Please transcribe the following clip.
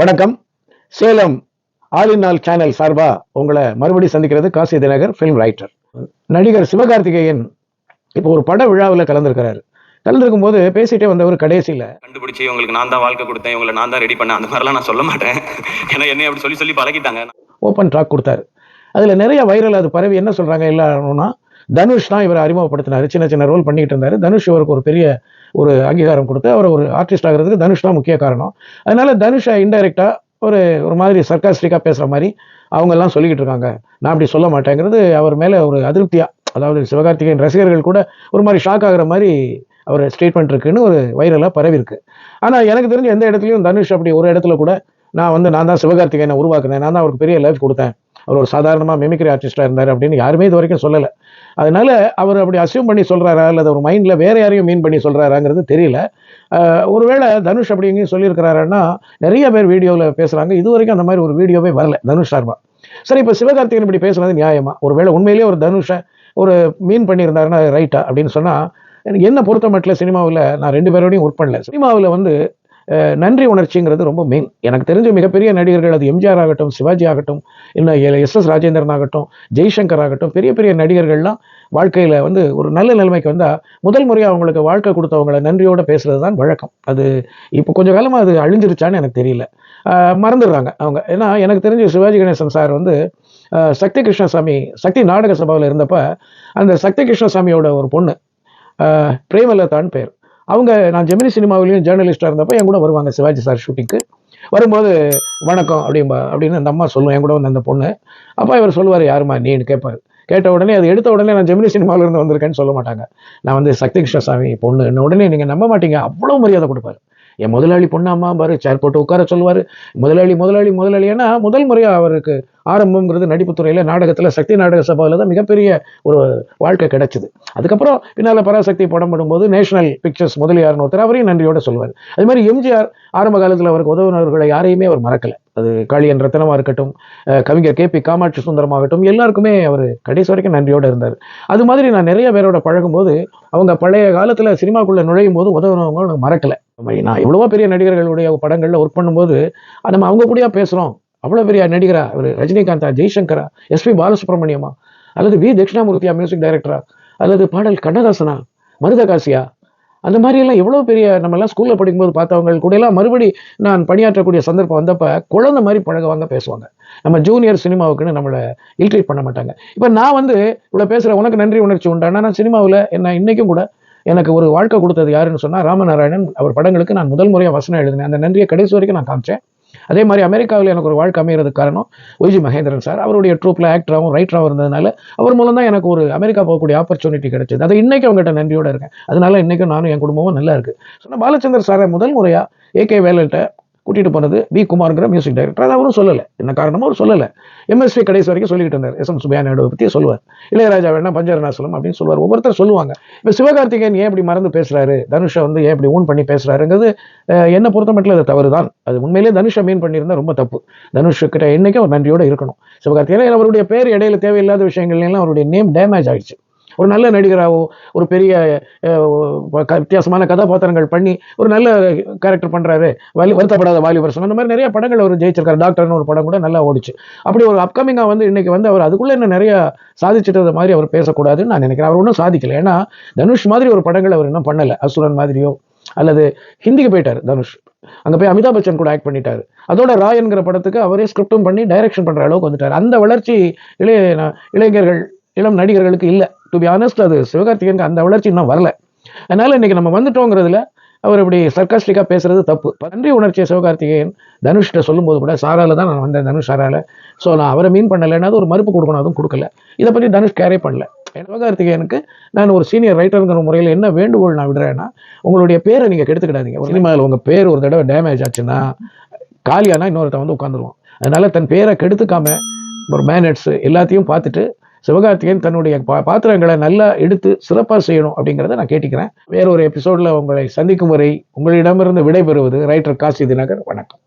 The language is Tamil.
வணக்கம். Salem all in all channel சார்பா உங்களை மறுபடி சந்திக்கிறது காசி தினகர் ஃபிலிம் ரைட்டர் நடிகர் சிவகார்த்திகேயன் இப்போ ஒரு பட விழாவில் கலந்துருக்கிறாரு. கலந்துருக்கும் போது பேசிட்டே வந்தவர் கடைசியில் கண்டுபிடிச்சி உங்களுக்கு நான் தான் வாழ்க்கை கொடுத்தேன் உங்களை நான் தான் ரெடி பண்ணேன் அந்த மாதிரிலாம் நான் சொல்ல மாட்டேன். ஏன்னா என்னை அப்படி சொல்லி சொல்லி பழகிட்டாங்க. ஓப்பன் டாக் கொடுத்தாரு. அதில் நிறைய வைரல் அது பரவி என்ன சொல்கிறாங்க எல்லாரும்னா தனுஷ் தான் இவரை அறிமுகப்படுத்தினார். சின்ன சின்ன ரோல் பண்ணிக்கிட்டு இருந்தார். தனுஷ் இவருக்கு ஒரு பெரிய ஒரு அங்கீகாரம் கொடுத்து அவர் ஒரு ஆர்டிஸ்ட் ஆகிறதுக்கு தனுஷ் தான் முக்கிய காரணம். அதனால தனுஷை இன்டைரக்டாக ஒரு ஒரு மாதிரி சர்க்காஸ்டிக்காக பேசுகிற மாதிரி அவங்கெல்லாம் சொல்லிக்கிட்டு இருக்காங்க. நான் அப்படி சொல்ல மாட்டேங்கிறது அவர் மேலே ஒரு அதிருப்தியாக அதாவது சிவகார்த்திகேயன் ரசிகர்கள் கூட ஒரு மாதிரி ஷாக் ஆகுற மாதிரி அவர் ஸ்டேட்மெண்ட் இருக்குன்னு ஒரு வைரலாக பரவி இருக்கு ஆனால் எனக்கு தெரிஞ்ச எந்த இடத்துலையும் தனுஷ் அப்படி ஒரு இடத்துல கூட நான் வந்து நான் தான் சிவகார்த்திகேயனை உருவாக்குனேன். நான் தான் அவருக்கு பெரிய லைஃப் கொடுத்தேன். அவர் ஒரு சாதாரணமாக மிமிக்ரி ஆர்டிஸ்டாக இருந்தார் அப்படின்னு யாருமே இது வரைக்கும் சொல்லலை. அதனால் அவர் அப்படி அசியூம் பண்ணி சொல்கிறாரா அல்லது ஒரு மைண்டில் வேறு யாரையும் மீன் பண்ணி சொல்கிறாராங்கிறது தெரியல. ஒருவேளை தனுஷ் அப்படி எங்கேயும் சொல்லியிருக்கிறாருன்னா நிறைய பேர் வீடியோவில் பேசுகிறாங்க இது வரைக்கும் அந்த மாதிரி ஒரு வீடியோவே வரல தனுஷ் சார்பாக சரி இப்போ சிவகார்த்திகேயன் இப்படி பேசுனது நியாயமா? ஒருவேளை உண்மையிலேயே ஒரு தனுஷை ஒரு மீன் பண்ணியிருந்தாருன்னா ரைட்டா அப்படின்னு சொன்னால் எனக்கு என்ன பொறுத்த மட்டும் சினிமாவில் நான் ரெண்டு பேரோடையும் ஒர்க் பண்ணல. சினிமாவில் வந்து நன்றி உணர்ச்சிங்கிறது ரொம்ப மெயின் எனக்கு தெரிஞ்ச மிகப்பெரிய நடிகர்கள் அது எம்ஜிஆர் ஆகட்டும் சிவாஜி ஆகட்டும் இன்னும் எஸ் எஸ் ராஜேந்திரன் ஆகட்டும் ஜெய்சங்கர் ஆகட்டும் பெரிய பெரிய நடிகர்கள்லாம் வாழ்க்கையில் வந்து ஒரு நல்ல நிலைமைக்கு வந்தால் முதல் முறையாக அவங்களுக்கு வாழ்க்கை கொடுத்தவங்கள நன்றியோடு பேசுறது தான் வழக்கம். அது இப்போ கொஞ்ச காலமாக அது அழிஞ்சிருச்சான்னு எனக்கு தெரியல. மறந்துடுறாங்க அவங்க. ஏன்னா எனக்கு தெரிஞ்ச சிவாஜி கணேசன் சார் வந்து சக்தி கிருஷ்ணசாமி சக்தி நாடக சபாவில் இருந்தப்போ அந்த சக்தி கிருஷ்ணசாமியோட ஒரு பொண்ணு அஹ், பிரேமலதான்னு பேர். அவங்க நான் ஜெமினி சினிமாவிலையும் ஜேர்னலிஸ்டாக இருந்தப்போ என் கூட வருவாங்க சிவாஜி சார் ஷூட்டிங்க்கு வரும்போது வணக்கம் அப்படிம்பா அப்படின்னு அந்த அம்மா சொல்லுவோம் என் கூட வந்து அந்த பொண்ணு. அப்போ இவர் சொல்லுவார் யாருமா நீன்னு கேட்பார் கேட்ட உடனே அது எடுத்த உடனே நான் ஜெமினி சினிமாவிலேருந்து வந்திருக்கேன்னு சொல்ல மாட்டாங்க. நான் வந்து சக்தி கிருஷ்ணசாமி பொண்ணு என்ன உடனே நீங்கள் நம்ப மாட்டீங்க அவ்வளோ மரியாதை கொடுப்பாரு. என் முதலாளி பொண்ணாமா பாரு சேர் போட்டு உட்கார சொல்லுவார். முதலாளி முதலாளி முதலாளி ஏன்னா முதல் முறையாக அவருக்கு ஆரம்பம்ங்கிறது நடிப்புத்துறையில் நாடகத்தில் சக்தி நாடக சபாவில் தான் மிகப்பெரிய ஒரு வாழ்க்கை கிடைச்சிது. அதுக்கப்புறம் பின்னால் பராசக்தி படம் படும்போது நேஷனல் பிக்சர்ஸ் முதலியார்னு ஒருத்தர் அவரையும் நன்றியோட சொல்லுவார் அது மாதிரி எம்ஜிஆர் ஆரம்ப காலத்தில் அவருக்கு உதவுனவர்களை யாரையுமே அவர் மறக்கலை. அது காளியன் ரத்தனமாக இருக்கட்டும் கவிஞர் கே பி காமாட்சி சுந்தரமாகட்டும் எல்லாருக்குமே அவர் கடைசி வரைக்கும் நன்றியோடு இருந்தார். அது மாதிரி நான் நிறைய பேரோட பழகும்போது அவங்க பழைய காலத்தில் சினிமாக்குள்ளே நுழையும் போது உதவுனவங்க மறக்கலை. நான் எவ்வளவோ பெரிய நடிகர்களுடைய படங்களில் ஒர்க் பண்ணும்போது நம்ம அவங்க கூடயா பேசுகிறோம் அவ்வளோ பெரிய நடிகரா? அவர் ரஜினிகாந்தா ஜெய்சங்கரா எஸ்பி பாலசுப்ரமணியமா? அல்லது வி. தட்சிணாமூர்த்தியா மியூசிக் டைரக்டரா அல்லது பாடல் கண்ணதாசனா? மருதகாசியா? அந்த மாதிரியெல்லாம் எவ்வளோ பெரிய நம்மலாம் ஸ்கூலில் படிக்கும்போது பார்த்தவங்க கூட எல்லாம் மறுபடி நான் பணியாற்றக்கூடிய சந்தர்ப்பம் வந்தப்ப குழந்தை மாதிரி பழகுவாங்க பேசுவாங்க. நம்ம ஜூனியர் சினிமாவுக்குன்னு நம்மளை இல்ட்ரீட் பண்ண மாட்டாங்க. இப்போ நான் வந்து இவ்வளோ பேசுகிற உனக்கு நன்றி உணர்ச்சி உண்டானா நான் சினிமாவில் என்ன இன்னைக்கும் கூட எனக்கு ஒரு வாழ்க்கை கொடுத்தது யாருன்னு சொன்னால் ராமநாராயணன். அவர் படங்களுக்கு நான் முதல் முறையாக வசனம் எழுதினேன். அந்த நன்றியை கடைசி வரைக்கும் நான் காமிச்சேன். அதே மாதிரி அமெரிக்காவில் எனக்கு ஒரு வாழ்க்கை அமைகிறதுக்கு காரணம் ஒய்ஜி மகேந்திரன் சார். அவருடைய ட்ரூப்பில் ஆக்டராகவும் ரைட்டராகவும் இருந்ததுனால அவர் மூலம் தான் எனக்கு ஒரு அமெரிக்கா போகக்கூடிய ஆப்பர்ச்சுனிட்டி கிடைச்சது. அது இன்னைக்கு அவங்ககிட்ட நன்றியோடு இருக்கேன். அதனால இன்னைக்கும் நானும் என் குடும்பமும் நல்லா இருக்கு. நான் பாலச்சந்தர் சாரை முதல் முறையாக ஏகே வேலல்கிட்ட கூட்டிட்டு போனது பி குமார்ங்கிற மியூசிக் டைரக்டர் அது அவரும் சொல்லலை. என்ன காரணமோ அவர் சொல்லலை. எம்எஸ்வி கடைசி வரைக்கும் சொல்லிக்கிட்டு இருந்தார். எஸ் எம் சுபையா நாயுடு பற்றி சொல்லுவார். இளையராஜா வேணா பஞ்சரநாசலம் அப்படின்னு சொல்லுவார். ஒவ்வொருத்தர் சொல்லுவாங்க. இப்போ சிவகார்த்திகேயன் ஏன் இப்படி மறந்து பேசுறாரு? தனுஷை வந்து ஏன் இப்படி ஊன் பண்ணி பேசுறாருங்கிறது என்னை பொறுத்த மட்டும் அது தவறு தான் அது உண்மையிலேயே தனுஷை மீன் பண்ணியிருந்தா ரொம்ப தப்பு. தனுஷுக்கிட்ட என்னைக்கும் அவர் நன்றியோட இருக்கணும். சிவகார்த்திகேயன் அவருடைய பேர் இடையில தேவையில்லாத விஷயங்கள்லாம் அவருடைய நேம் டேமேஜ் ஆகிடுச்சு ஒரு நல்ல நடிகராகவோ ஒரு பெரிய க- வித்தியாசமான கதாபாத்திரங்கள் பண்ணி ஒரு நல்ல கேரக்டர் பண்ணுறாரு வலி வருத்தப்படாத வாலிபர் அந்த மாதிரி நிறைய படங்கள் அவர் ஜெயிச்சிருக்காரு. டாக்டர்னு ஒரு படம் கூட நல்லா ஓடிச்சு. அப்படி ஒரு அப்கமிங்காக வந்து இன்றைக்கி வந்து அவர் அதுக்குள்ளே இன்னும் நிறையா சாதிச்சிட்டது மாதிரி அவர் பேசக்கூடாதுன்னு நான் நினைக்கிறேன். அவர் ஒன்றும் சாதிக்கலை. ஏன்னா தனுஷ் மாதிரி ஒரு படங்கள் அவர் இன்னும் பண்ணலை. அசுரன் மாதிரியோ அல்லது ஹிந்திக்கு போயிட்டார் தனுஷ். அங்கே போய் அமிதாப் பச்சன் கூட ஆக்ட் பண்ணிட்டாரு. அதோட ராயன்கிற படத்துக்கு அவரே ஸ்கிரிப்டும் பண்ணி டைரக்ஷன் பண்ணுற அளவுக்கு வந்துட்டார். அந்த வளர்ச்சி இளைய இளைஞர்கள் இளம் நடிகர்களுக்கு இல்லை. டு பி ஆனஸ்ட் அது சிவகார்த்திகேயனுக்கு அந்த வளர்ச்சி இன்னும் வரல. அதனால இன்னைக்கு நம்ம வந்துட்டோங்கிறதுல அவர் இப்படி சர்க்காஸ்டிக்காக பேசுறது தப்பு. நன்றி உணர்ச்சியை சிவகார்த்திகேயன் தனுஷ்கிட்ட சொல்லும்போது கூட சாரால தான் நான் வந்தேன் தனுஷ் சாரால. ஸோ நான் அவரை மீன் பண்ணலைன்னா அது ஒரு மறுப்பு கொடுக்கணும் அதுவும் கொடுக்கல. இதை பற்றி தனுஷ் கேரே பண்ணல. சிவகார்த்திகேயனுக்கு நான் ஒரு சீனியர் ரைட்டருங்கிற முறையில் என்ன வேண்டுகோள் நான் விடுறேன்னா உங்களுடைய பேரை நீங்கள் கெடுத்துக்கிடாதீங்க. சினிமாவில் உங்கள் பேர் ஒரு தடவை டேமேஜ் ஆச்சுன்னா காலியானா இன்னொருத்த வந்து உட்காந்துருவோம் அதனால தன் பேரை கெடுத்துக்காம ஒரு மேனட்ஸ் எல்லாத்தையும் பார்த்துட்டு சிவகார்த்திகேயன் தன்னுடைய பா பாத்திரங்களை நல்லா எடுத்து சிறப்பாக செய்யணும் அப்படிங்கிறத நான் கேட்டுக்கிறேன். வேறொரு எபிசோடில் உங்களை சந்திக்கும் வரை உங்களிடமிருந்து விடைபெறுவது ரைட்டர் காசி தினகர் வணக்கம்.